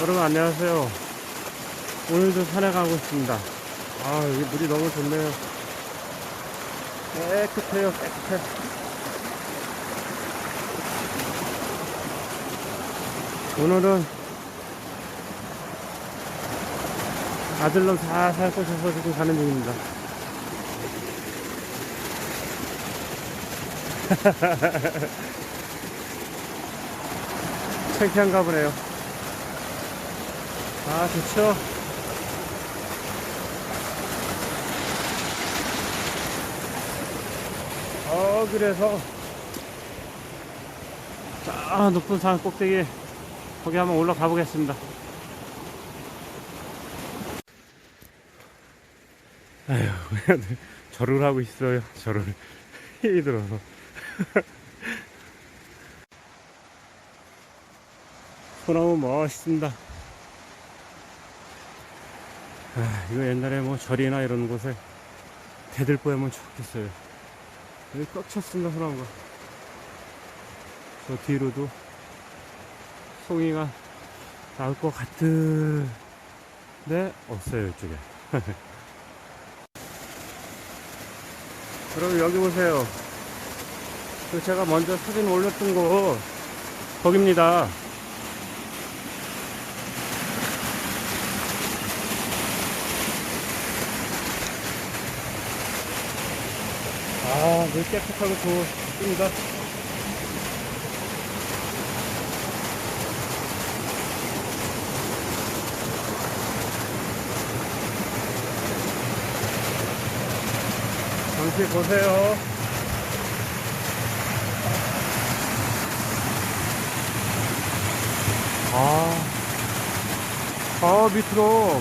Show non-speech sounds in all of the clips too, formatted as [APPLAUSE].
여러분 안녕하세요. 오늘도 산에 가고 있습니다. 아 여기 물이 너무 좋네요. 깨끗해요 깨끗해. 오늘은 아들놈 살살 꼬셔서 지금 가는 중입니다. [LAUGHS] 창피한가 보네요. 아, 좋죠? 어, 그래서, 자, 높은 산 꼭대기, 거기 한번 올라가 보겠습니다. 아휴, 왜 절을 하고 있어요, 절을. [LAUGHS] 힘이 들어서. 소나무 멋있습니다. 아, 이거 옛날에 뭐 절이나 이런 곳에 대들보하면 좋겠어요. 여기 꽉 찼습니다, 소나무가. 저 뒤로도 송이가 나올 것 같은데, 없어요, 이쪽에. [LAUGHS] 그럼 여기 보세요. 그 제가 먼저 사진 올렸던 곳, 거깁니다. 아, 물 깨끗하고 좋습니다. 잠시 보세요. 아, 아, 밑으로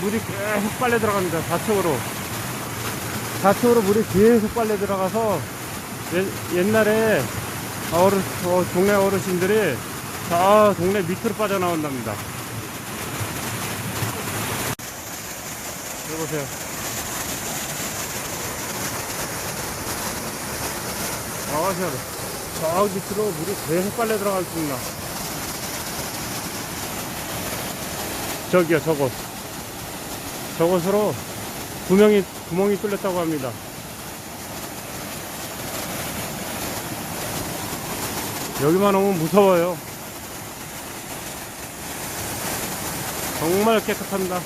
물이 계속 빨려 들어갑니다. 좌측으로. 좌측으로 물이 계속 빨려 들어가서 옛, 옛날에 어르, 어, 동네 어르신들이 저 동네 밑으로 빠져나온답니다. 여기 보세요. 아, 시원해. 저 밑으로 물이 계속 빨려 들어갈 수 있나. 저기요, 저곳. 저곳으로 구멍이, 구멍이 뚫렸다고 합니다. 여기만 오면 무서워요. 정말 깨끗합니다.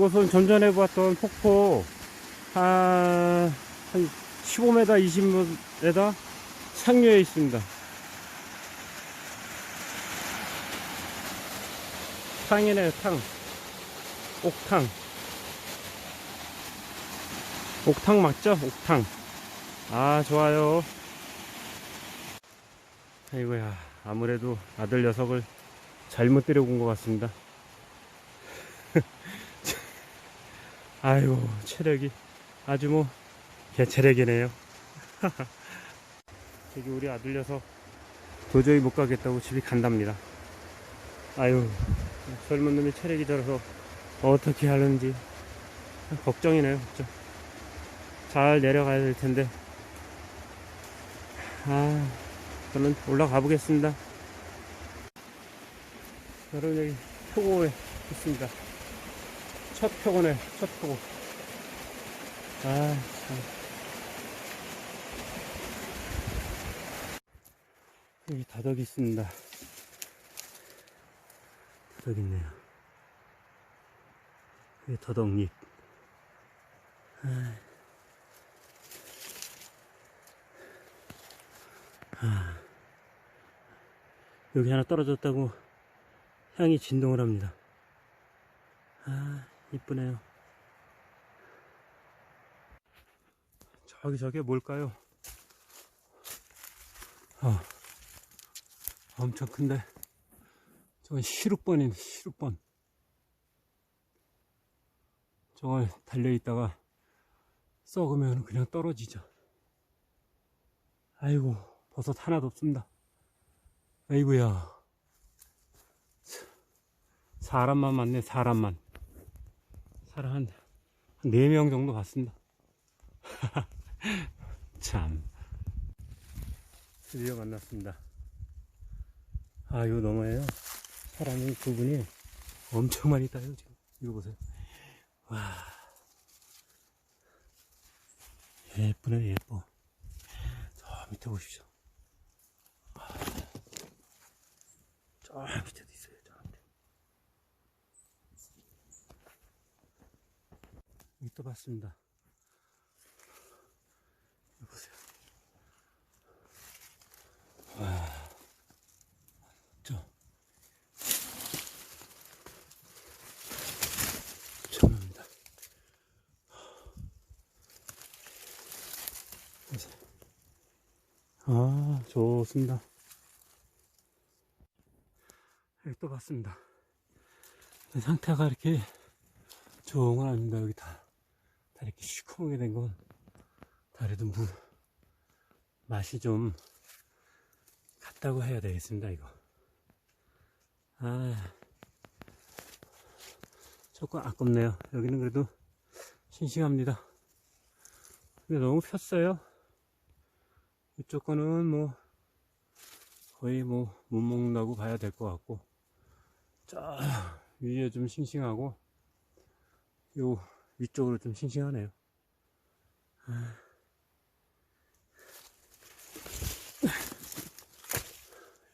이곳은 좀 전에 봤던 폭포 한, 한 15m, 20m 상류에 있습니다. 탕이네요, 탕. 옥탕. 옥탕 맞죠? 옥탕. 아, 좋아요. 아이고야, 아무래도 아들 녀석을 잘못 데려온 것 같습니다. 아이고 체력이 아주 뭐 개체력이네요. [LAUGHS] 저기 우리 아들 녀석 도저히 못 가겠다고 집에 간답니다. 아유 젊은 놈이 체력이 들어서 어떻게 하는지 걱정이네요 걱정 잘 내려가야 될 텐데. 아 저는 올라가 보겠습니다. 여러분 여기 표고에 있습니다 첫 표고네, 첫 표고. 아, 참. 여기 다덕이 있습니다. 다덕 있네요. 여기 더덕잎. 아. 아. 여기 하나 떨어졌다고 향이 진동을 합니다. 아. 이쁘네요. 저기 저게 뭘까요? 아, 엄청 큰데. 저건 시루번이네, 시루번. 저걸 달려있다가 썩으면 그냥 떨어지죠. 아이고, 버섯 하나도 없습니다. 아이고야. 사람만 많네, 사람만. 사람 한, 한 4명 정도 봤습니다. [LAUGHS] 참. 드디어 만났습니다. 아, 이거 너무해요. 사람이 두 분이 엄청 많이 따요, 지금. 이거 보세요. 와. 예쁘네, 예뻐. 저 밑에 보십시오. 아. 저 밑에. 여기 또 봤습니다. 여기 보세요. 와. 저. 엄청납니다. 보세요. 아, 좋습니다. 여기 또 봤습니다. 상태가 이렇게 좋은 건 아닙니다. 여기 다, 다 이렇게 시커멓게 된 건, 다 그래도 물, 맛이 좀 같다고 해야 되겠습니다, 이거. 아, 조금 아깝네요. 여기는 그래도 싱싱합니다. 근데 너무 폈어요. 이쪽 거는 뭐, 거의 뭐, 못 먹는다고 봐야 될 것 같고, 자, 위에 좀 싱싱하고, 요 위쪽으로 좀 싱싱하네요. 아.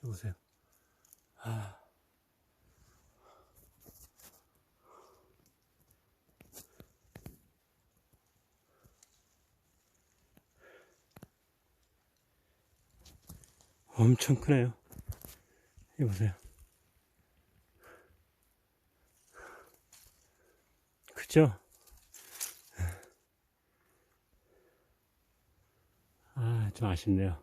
여기 보세요. 아. 엄청 크네요. 이거 보세요. 그죠? 아, 좀 아쉽네요.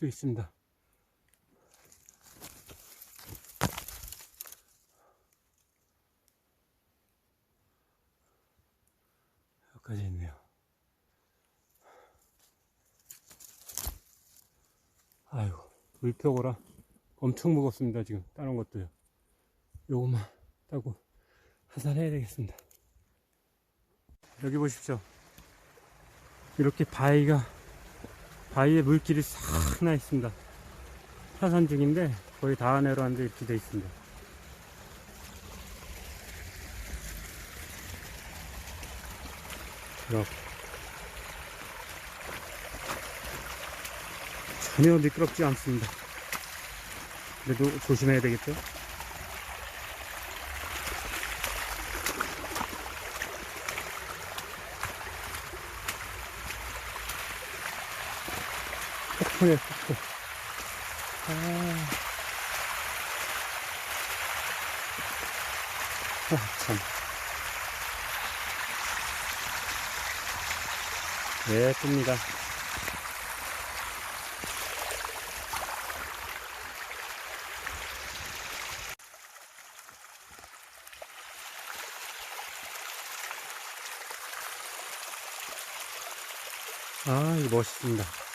또 있습니다. 여기까지 있네요. 아이고, 물표고라 엄청 무겁습니다, 지금. 다른 것도요. 요것만 따고 하산해야 되겠습니다. 여기 보십시오. 이렇게 바위가, 바위에 물길이 싹 나 있습니다. 하산 중인데 거의 다 내려왔는데 이렇게 돼 있습니다. 이렇게. 전혀 미끄럽지 않습니다. 그래도 조심해야 되겠죠? 폭포네, 폭포. 아. 아, 참. 예쁩니다. 아, 이거 멋있습니다.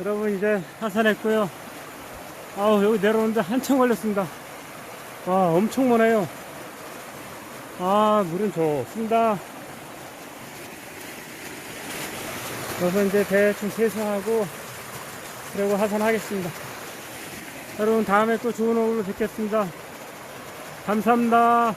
여러분, 이제 하산했고요. 아우, 여기 내려오는데 한참 걸렸습니다. 와, 엄청 머네요. 아, 물은 좋습니다. 그래서 이제 대충 세수하고 그리고 하산하겠습니다. 여러분 다음에 또 좋은 얼굴로 뵙겠습니다. 감사합니다.